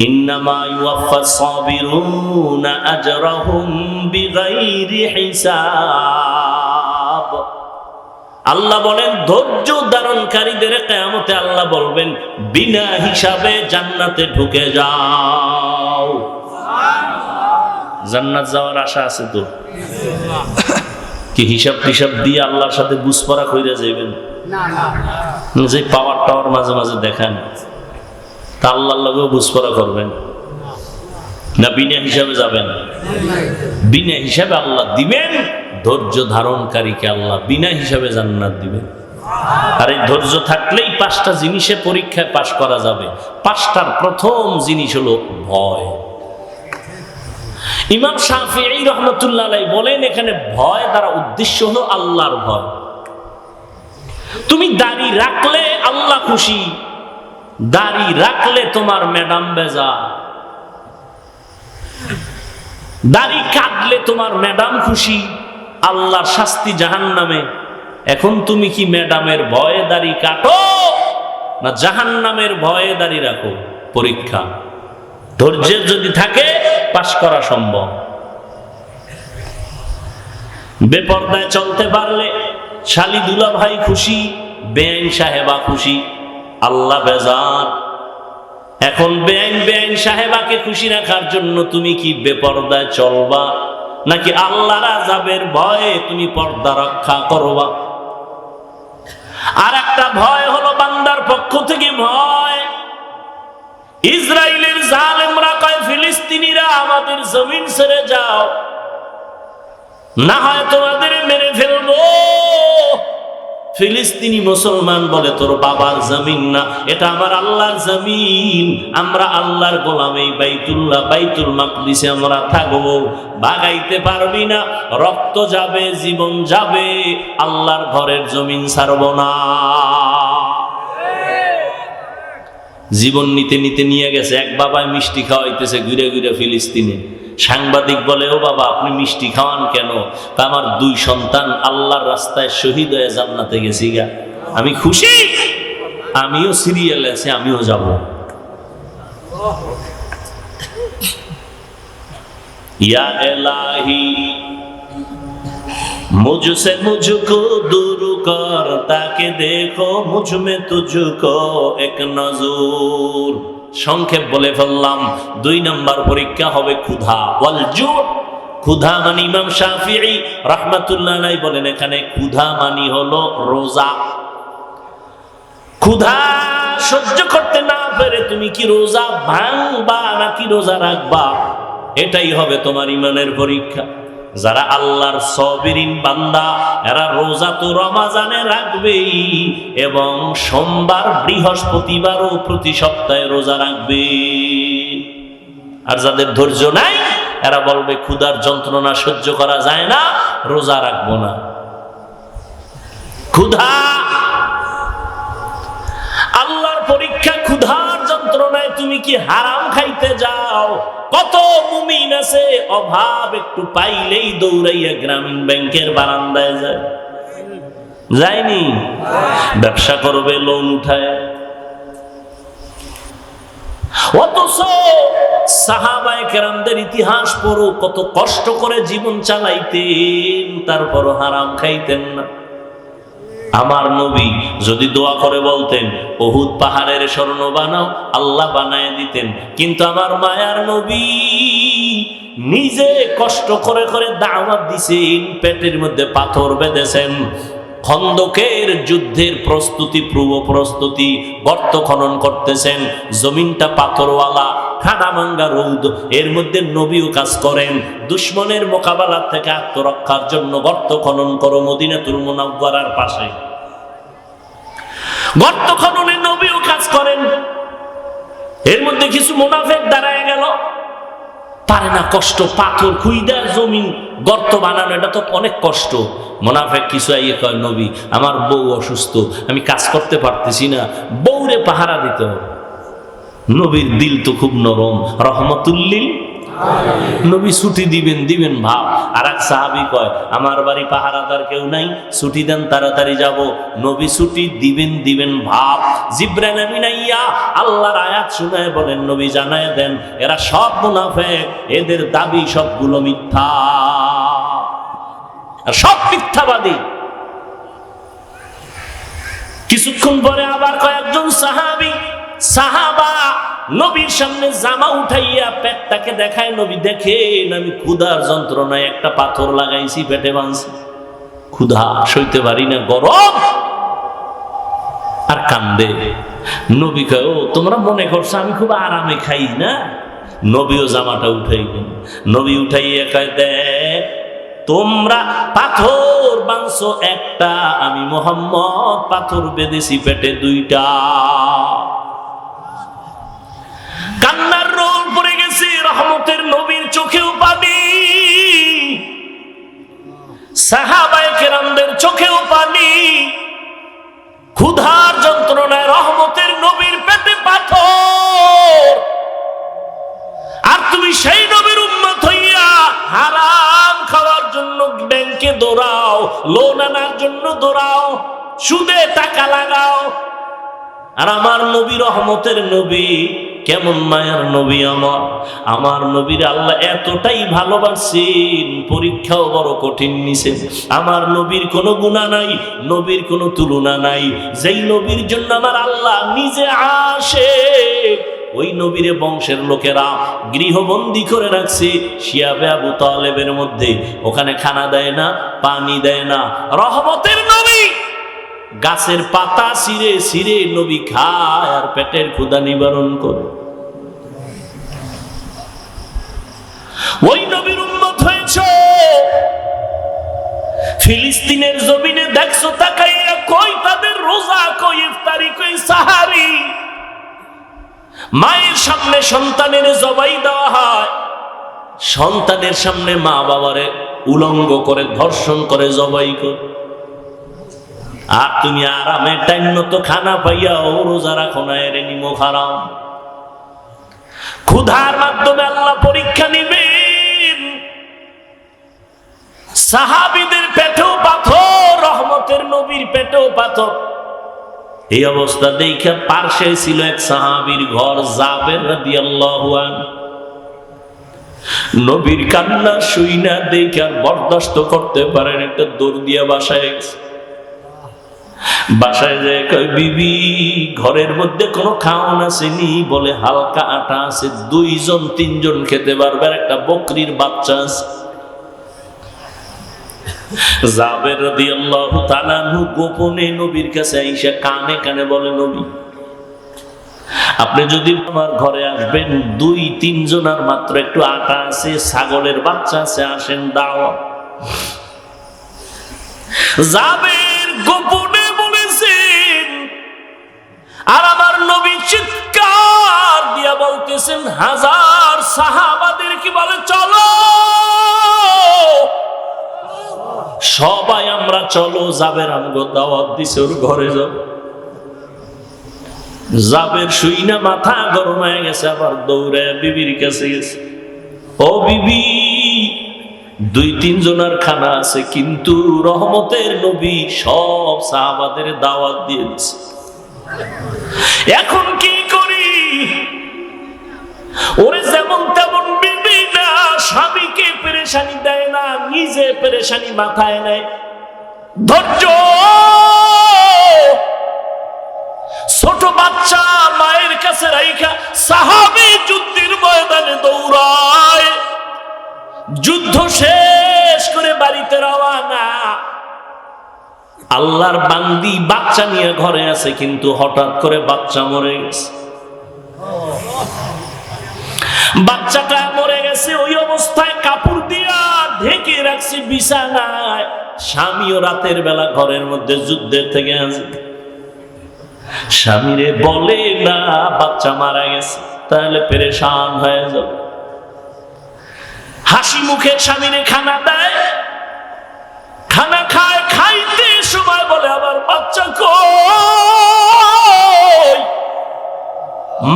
إنما يوفى الصابرون أجرهم بغير حساب আল্লাহ বলেন ধৈর্য ধারণকারীদের কেয়ামতে আল্লাহ বলবেন বিনা হিসাবে জান্নাতে ঢুকে যাও জান্নাত যাওয়ার আশা আছে তো কি হিসাব টিসাব দিয়ে আল্লাহর সাথে বুঝপরা কইরা যাইবেন যে পাওয়ার টাওয়ার মাঝে মাঝে দেখান তা আল্লাহর লগেও বুঝপরা করবেন। না, বিনা হিসাবে যাবেন। বিনা হিসাবে আল্লাহ দিবেন, ধৈর্য ধারণকারীকে আল্লাহ বিনা হিসাবে জান্নাত দিবেন। আর এই ধৈর্য থাকলেই পাঁচটা জিনিসে পরীক্ষায় পাশ করা যাবে। পাঁচটার প্রথম জিনিস হলো ভয়। ইমাম শাহি রহমতুল্লাহ আলাই বলেন, এখানে ভয় দ্বারা উদ্দেশ্য হলো আল্লাহর ভয়। তুমি দাড়ি রাখলে আল্লাহ খুশি দাড়ি রাখলে তোমার ম্যাডাম বেজা দাড়ি কাটলে তোমার ম্যাডাম খুশি। আল্লাহর শাস্তি জাহান নামে এখন তুমি কি ম্যাডামের ভয়ে দাড়ি কাটো? না জাহান নামের ভয়ে দাড়ি রাখো? পরীক্ষা। ধৈর্যের যদি থাকে, পাশ করা সম্ভব। বেপর্দায় চলতে পারলে শালি দুলা ভাই খুশি, বেআইন সাহেবা খুশি। আল্লাহ বেজার। এখন বেআইন বেআইন সাহেবাকে খুশি রাখার জন্য তুমি কি বেপর্দায় চলবা? নাকি আল্লাহর আজাবের ভয়ে তুমি পর্দা রক্ষা করবা? আর একটা ভয় হলো বান্দার পক্ষ থেকে ভয়। ইসরায়েলের জালেমরা কয়, ফিলিস্তিনিরা আমাদের জমিন ছেড়ে যাও। না হয় তোমাদের মেরে ফেলব। ফিলিস্তিনি মুসলমান বলে, তোর বাবার জমিন না, এটা আমার আল্লাহর জমিন। আমরা আল্লাহর গোলাম, এই বাইতুল্লাহ, বাইতুল মাকদিসে আমরা থাকব। বাগাইতে পারবি না, রক্ত যাবে, জীবন যাবে, আল্লাহর ঘরের জমিন ছাড়ব না। জীবন নিতে নিতে নিয়ে গেছে, এক বাবায় মিষ্টি খাওয়াইতেছে, ঘুরে ঘুরে ফিলিস্তিনে। সাংবাদিক বলে ও বাবা আপনি মিষ্টি খাওয়ান কেন তা আমার দুই সন্তান আল্লাহর রাস্তায় শহীদ হয়ে জান্নাতে গেছি গা আমি খুশি আমিও সিরিয়াল আছে আমিও যাব ইয়া এলাহি मुझसे मुझको दूर कर ताके देखो मुझ में तुझको एक नजर সংক্ষেপ বলে ফেললাম, দুই নম্বর পরীক্ষা হবে ক্ষুধা। ওয়াল জু। ক্ষুধা মানি ইমাম শাফিঈ রাহমাতুল্লাহ বলেন এখানে ক্ষুধা মানি হলো রোজা। ক্ষুধা সহ্য করতে না পেরে তুমি কি রোজা ভাঙবা নাকি রোজা রাখবা? এটাই হবে তোমার ইমানের পরীক্ষা। যারা আল্লাহর সবিরিন বান্দা, এরা রোজা তো রমাজানে রাখবেই এবং সোমবার, বৃহস্পতিবারও প্রতি সপ্তাহে রোজা রাখবে। আর যাদের ধৈর্য নাই, এরা বলবে, ক্ষুধার যন্ত্রণা সহ্য করা যায় না, রোজা রাখব না। ক্ষুধা তুমি কি হারাম খাইতে যাও? কত মুমিন আছে? অভাব একটু পাইলেই দৌড়াইয়া গ্রামীণ ব্যাংকের বারান্দায় যায়। যায়নি? ব্যবসা করবে, লোন উঠায়। অথচ সাহাবায় ইতিহাস পড়ো, কত কষ্ট করে জীবন চালাইতেন তারপর হারাম খাইতেন না। আমার নবী যদি দোয়া করে বলতেন বহুত পাহাড়ের স্বর্ণ বানাও, আল্লাহ বানায় দিতেন। কিন্তু আমার মায়ার নবী নিজে কষ্ট করে করে দাওয়াত দিছেন, পেটের মধ্যে পাথর বেঁধেছেন। খন্দকের যুদ্ধের প্রস্তুতি, পূর্ব প্রস্তুতি গর্ত খনন করতেছেন। জমিনটা পাথরওয়ালা খানামাঙ্গা রৌদ। এর মধ্যে নবীও কাজ করেন। দুশ্মনের মোকাবেলা থেকে আত্মরক্ষার জন্য গর্ত খনন করো মদিনাতুল মুনাওয়ারার পাশে। গর্ত খননে নবীও কাজ করেন। এর মধ্যে কিছু মুনাফেক দাঁড়ায় গেল। পারে না কষ্ট, পাথর খুইদার জমিন, গর্ত বানানো, এটা তো অনেক কষ্ট। মোনাফেক কিছু আইয়ে কয়, নবী, আমার বউ অসুস্থ, আমি কাজ করতে পারতেছি না, বউরে পাহারা দিতে হবে। নবীর দিল তো খুব নরম রহমতুল্লিল নবী ছুটি দিবেন দিবেন ভাব। আর এক সাহাবি কয়, আমার বাড়ি পাহারাদার কেউ নাই, ছুটি দেন, তাড়াতাড়ি যাব। নবী ছুটি দিবেন দিবেন ভাব। জিব্রাইল আমিনাইয়া আল্লাহর আয়াত শুনায় বলেন, নবী জানায় দেন, এরা সব মুনাফেক, এদের দাবি সবগুলো মিথ্যা। সব মিথ্যাবাদী। কিছুক্ষণ পরে আবার কয়েকজন সাহাবি সাহাবা নবীর সামনে জামা উঠাইয়া পেটটাকে দেখায়, নবী, দেখেন আমি ক্ষুধার যন্ত্রণায় একটা পাথর লাগাইছি, পেটে বাঁধছি। ক্ষুধা সইতে পারি না, গরম। আর কান্দে। নবী কয়, ও, তোমরা মনে করছ আমি খুব আরামে খাই না? নবীও জামাটা উঠাইবেন নবী উঠাইয়া কয়, দেখ, তোমরা পাথর বাংশ একটা আমি মোহাম্মদ পাথর বেঁধেছি পেটে দুইটা। রহমতের নবীর চোখেও পানি সাহাবায়ে কেরামদের চোখেও পানি ক্ষুধার যন্ত্রণায় রহমতের নবীর পেটে পাথর। আর তুমি সেই নবীর উম্মত হইয়া হারাম খাওয়ার জন্য ব্যাংকে দৌড়াও, লোন আনার জন্য দৌড়াও, সুদে টাকা লাগাও। আর আমার নবী রহমতের নবী কেমন মায়ার নবী আমার? আমার নবীর আল্লাহ এতটাই ভালোবাসেন, পরীক্ষাও বড় কঠিন নিছেন আমার নবীর কোনো গুণা নাই, নবীর কোনো তুলনা নাই। যেই নবীর জন্য আমার আল্লাহ নিজে আসে, ওই নবীরে বংশের লোকেরা গৃহবন্দী করে রাখছে। শিয়াবে আবু তালেবের মধ্যে। ওখানে খানা দেয় না, পানি দেয় না। রহমতের নবী গাছের পাতা সিরে সিরে নবী খায় আর পেটের ক্ষুদা নিবারণ করে। ওই নবীর উন্মত হয়েছ? ফিলিস্তিনের জমিনে দেখছ, তাকাইয়া কই তাদের রোজা, কই ইফতারি, কই সাহারি? মায়ের সামনে সন্তানের জবাই দেওয়া হয়। সন্তানের সামনে মা বাবারে উলঙ্গ করে, ধর্ষণ করে, জবাই করে। আর তুমি আরামে টাইম খানা পাইয়া ও রোজা রাখো না, এর নিমো হারাম। ক্ষুধার মাধ্যমে আল্লাহ পরীক্ষা নিবেন সাহাবিদের পেটেও পাথর, রহমতের নবীর পেটেও পাথর। এই অবস্থা দেখে পার্শ্বে ছিল এক সাহাবীর ঘর, জাবের নবীর কান্না শুই না দেখে আর বরদাস্ত করতে পারেন একটা দৌড় দিয়া বাসায় বাসায় কয়, বিবি, ঘরের মধ্যে কোনো খাওয়ান আসেনি? বলে, হালকা আটা আছে, দুইজন, তিনজন খেতে পারবে একটা বকরির বাচ্চা আছে। জাবের রাদিয়াল্লাহু তাআলা আনহু গোপনে নবীর কাছে আইসা কানে কানে বলে, নবী, আপনি যদি আমার ঘরে আসবেন, দুই তিনজন আর মাত্র একটু আটা আছে, ছাগলের বাচ্চা আছে, আসেন দাও জাবের গোপনে বলেছেন, আর আমার নবী চিৎকার দিয়া বলতেছেন, হাজার সাহাবাদের কি বলে, চলো সবাই আমরা চলো জাবের আমগো দাওয়াত দিছে ওর ঘরে যাও জাবের শুই না, মাথা গরম হয়ে গেছে, আবার দৌড়ে বিবির কাছে গেছে। ও বিবি, দুই তিন জনের খানা আছে, কিন্তু রহমতের নবী সব সাহাবাদের দাওয়াত দিয়ে দিছে। এখন কি করি? ওরে যেমন তেমন স্বামীকে পেরেশানি দেয় না, নিজে পেরেশানি মাথায় নেয়। ধৈর্য! ছোট বাচ্চা মায়ের কাছে রাইখা সাহাবি যুদ্ধের ময়দানে দৌড়ায়। যুদ্ধ শেষ করে বাড়িতে রওয়ানা আল্লাহর বান্দি বাচ্চা নিয়ে ঘরে আছে, কিন্তু হঠাৎ করে বাচ্চা মরে গেছে। বাচ্চাটা গেছে ওই অবস্থায় কাপড় দিয়া ঢেকে রাখছে বিছানায়। স্বামীও রাতের বেলা ঘরের মধ্যে যুদ্ধের থেকে আসে। স্বামীরে বলে, না, বাচ্চা মারা গেছে, তাহলে পেরেশান হয়ে যাবে হাসি মুখে স্বামীরে খানা দেয়। খানা খায়, খাইতে সময় বলে আবার বাচ্চা কই?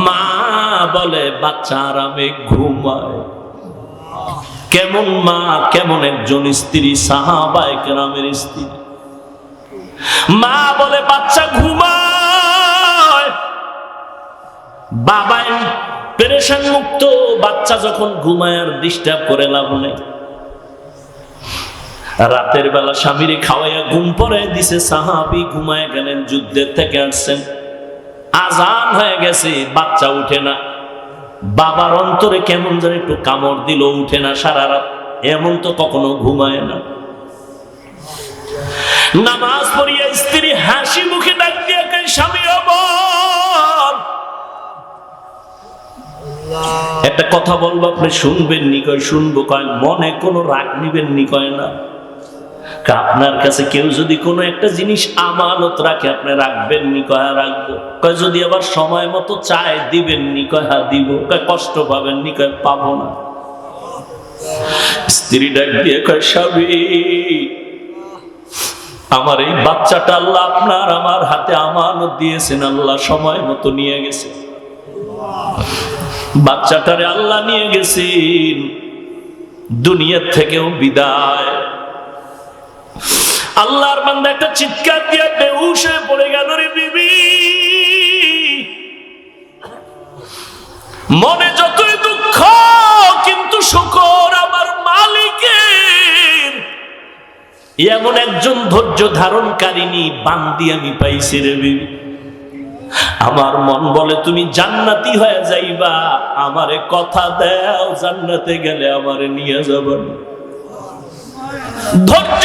মা বলে বাচ্চা আরামে ঘুমায় কেমন মা, কেমন একজন স্ত্রী সাহাবায় কেরামের স্ত্রী। মা বলে, বাচ্চা, ঘুমায়। বাবাই পেরেশান মুক্ত। বাচ্চা যখন ঘুমায় আর ডিস্টার্ব করে লাভ নেই। রাতের বেলা স্বামীরে খাওয়াইয়া ঘুম পরে দিছে। সাহাবি ঘুমায় গেলেন, যুদ্ধের থেকে আসছেন। আজান হয়ে গেছে, বাচ্চা উঠে না। বাবার অন্তরে কেমন যেন একটু কামড় দিল, উঠে না সারা রাত। এমন তো কখনো ঘুমায় না। নামাজ পড়িয়া স্ত্রী হাসি মুখে ডাক দিয়ে স্বামী একটা কথা বলব, আপনি শুনবেন নি কয়, শুনব কয়, মনে কোনো রাগ নিবেন নি কয় না? আপনার কাছে কেউ যদি কোনো একটা জিনিস আমানত রাখে, আপনি রাখবেন নি কয় রাখব? কয়, যদি আবার সময় মতো চায় দিবেন নি কয় দিব? কয়, কষ্ট পাবেন নি কয়, পাবো না। স্ত্রী ডাক দিয়ে কয়, স্বামী, আমার এই বাচ্চাটা আল্লাহ আপনার আমার হাতে আমানত দিয়েছেন, আল্লাহ সময় মতো নিয়ে গেছে। বাচ্চাটারে আল্লাহ নিয়ে গেছেন। দুনিয়ার থেকেও বিদায়। আল্লাহর বান্দা একটা চিৎকার দিয়ে বেহুশ হয়ে পড়ে গেল রে বিবি। মনে যতই দুঃখ, কিন্তু শুকর আমার মালিকের। এমন একজন ধৈর্য ধারণকারিনী বান্দি আমি পাইছি রে বিবি। আমার মন বলে, তুমি জান্নাতি হয়ে যাইবা, আমারে কথা দাও, জান্নাতে গেলে আমারে নিয়ে যাবেন ধৈর্য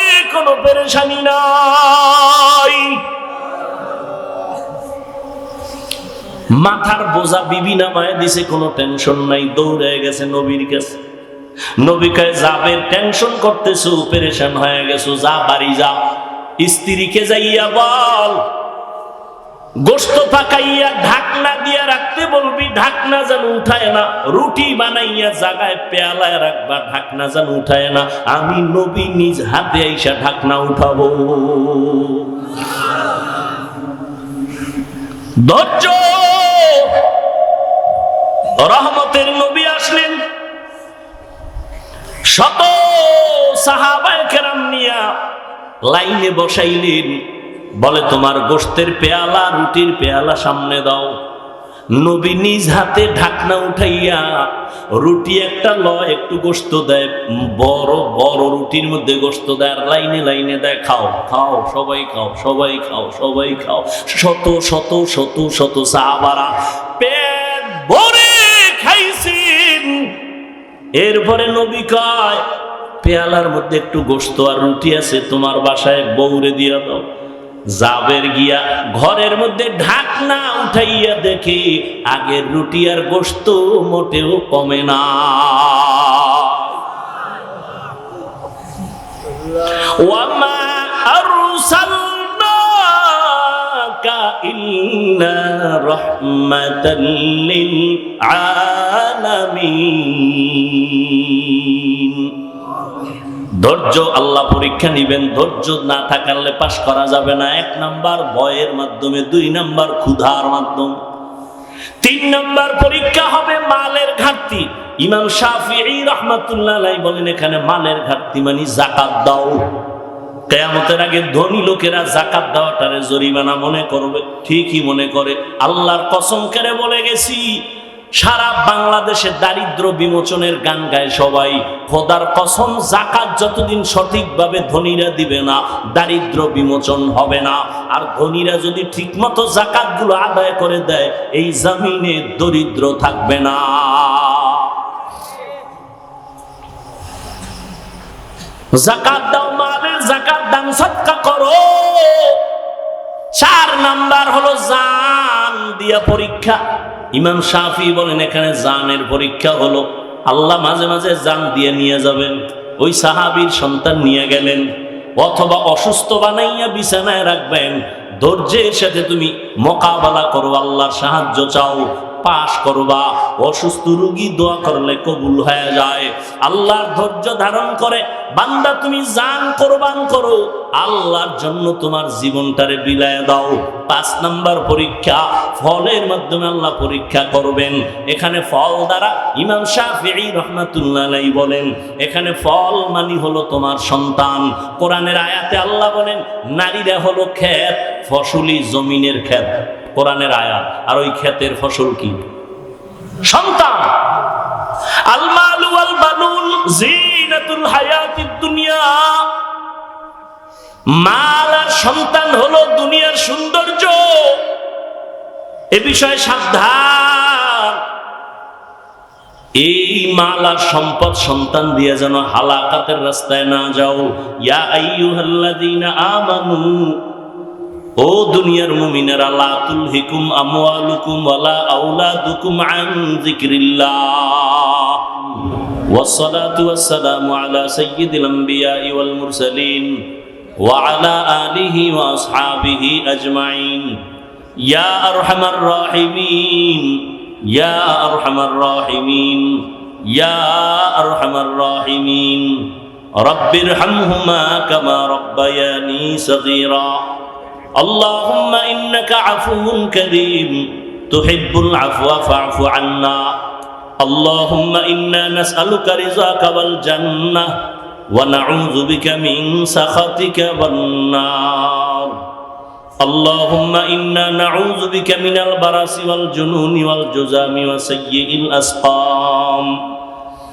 কোনো পেরেশানি নাই। মাথার বোঝা বিবি নামায় দিছে, কোনো টেনশন নাই, দৌড়ে গেছে নবীর কাছে। নবীকে যাবে, টেনশন করতেছো, পেরেশান হয়ে গেছো, যা বাড়ি যা। স্ত্রীকে যাইয়া বল গোস্ত পাকাইয়া ঢাকনা দিয়া রাখতে বলবি, ঢাকনা যেন উঠায় না। রুটি বানাইয়া জাগায় পেয়ালায় রাখবা, ঢাকনা যেন উঠায় না। আমি নবী নিজ হাতে আইসা ঢাকনা উঠাবো। ধৈর্য! রহমতের নবী আসলেন। শত সাহাবায় কেরাম নিয়া লাইনে বসাইলেন। বলে, তোমার গোস্তের পেয়ালা, রুটির পেয়ালা সামনে দাও। নবী নিজ হাতে ঢাকনা উঠাইয়া রুটি একটা লয়, একটু গোস্ত দেয়, বড় বড় রুটির মধ্যে গোস্ত দেয়, আর লাইনে লাইনে দেয়, খাও খাও, সবাই খাও সবাই খাও সবাই খাও। শত শত শত শত সাহাবারা পেট ভরে খাইছেন। এরপরে নবী কয়, পেয়ালার মধ্যে একটু গোস্ত আর রুটি আছে, তোমার বাসায় বৌরে দিয়া দাও। জাবের গিয়া ঘরের মধ্যে ঢাকনা উঠাইয়া দেখে, আগের রুটি আর গোস্ত মোটেও কমে না। ওয়ামা লিল আলামিন। ধৈর্য আল্লাহ পরীক্ষা নিবেন, ধৈর্য না থাকালে পাশ করা যাবে না। এক নাম্বার ভয়ের মাধ্যমে, দুই নাম্বার ক্ষুধার মাধ্যমে। তিন নাম্বার পরীক্ষা হবে মালের ঘাটতি। ইমাম শাফিঈ রহমাতুল্লাহ বলেন এখানে মালের ঘাটতি মানে জাকাত দাও। কেয়ামতের আগে ধনী লোকেরা জাকাত দেওয়াটারে জরিমানা মনে করবে, ঠিকই মনে করে। আল্লাহর কসম করে বলে গেছি সারা বাংলাদেশে দারিদ্র বিমোচনের গান গায় সবাই। খোদার কসম, জাকাত যতদিন সঠিকভাবে ধনীরা দিবে না, দারিদ্র বিমোচন হবে না। আর ধনীরা যদি ঠিকমতো জাকাতগুলো আদায় করে দেয়, এই জমিনে দরিদ্র থাকবে না। জাকাত দাও মালের জাকাত দান সৎকা করো। চার নাম্বার হলো জান দিয়া পরীক্ষা। ইমাম শাফি বলেন, এখানে জানের পরীক্ষা হলো। আল্লাহ মাঝে মাঝে জান দিয়ে নিয়ে যাবেন। ওই সাহাবির সন্তান নিয়ে গেলেন। অথবা অসুস্থ বানাইয়া বিছানায় রাখবেন। ধৈর্যের সাথে তুমি মোকাবেলা করো, আল্লাহর সাহায্য চাও। পাশ করবা। অসুস্থ রুগী দোয়া করলে কবুল হয়ে যায়। আল্লাহর ধৈর্য ধারণ করে, বান্দা তুমি জান কোরবান করো। আল্লাহর জন্য তোমার জীবনটারে বিলায় দাও। পাঁচ নাম্বার পরীক্ষা, ফলের মাধ্যমে আল্লাহ পরীক্ষা করবেন। এখানে ফল দ্বারা ইমাম শাফিঈ রহমাতুল্লাহ বলেন, এখানে ফল মানি হলো তোমার সন্তান। কোরআনের আয়াতে আল্লাহ বলেন, নারীরা হলো ক্ষেত ফসলি জমিনের ক্ষেত। কোরআনের আয়াত। আর ওই ক্ষেতের ফসল কি? সন্তান। আলমালু আল বানুন জিনাতুল দুনিয়া। মাল আর সন্তান হলো দুনিয়ার সৌন্দর্য। এ বিষয়ে সাবধান। এই মাল আর সম্পদ সন্তান দিয়ে যেন হালাকাতের রাস্তায় না যাও। ইয়া আইয়ুহাল্লাযীনা আমানু ও দুনিয়ার মুমিনেরা লা তুলহিকুম আমওয়ালুকুম ওয়ালা আওলাদুকুম আন যিকরিল্লাহ والصلاة والسلام على سيد الأنبياء والمرسلين وعلى آله وأصحابه أجمعين يا أرحم الراحمين يا أرحم الراحمين يا أرحم الراحمين رب ارحمهما كما ربياني صغيرا اللهم إنك عفو كريم. تحب العفو فاعف عنا. اللهم إنا نسألك رضاك والجنة ونعوذ بك من سخطك والنار. اللهم إنا نعوذ بك من البرس والجنون والجزام وسيء الأسقام.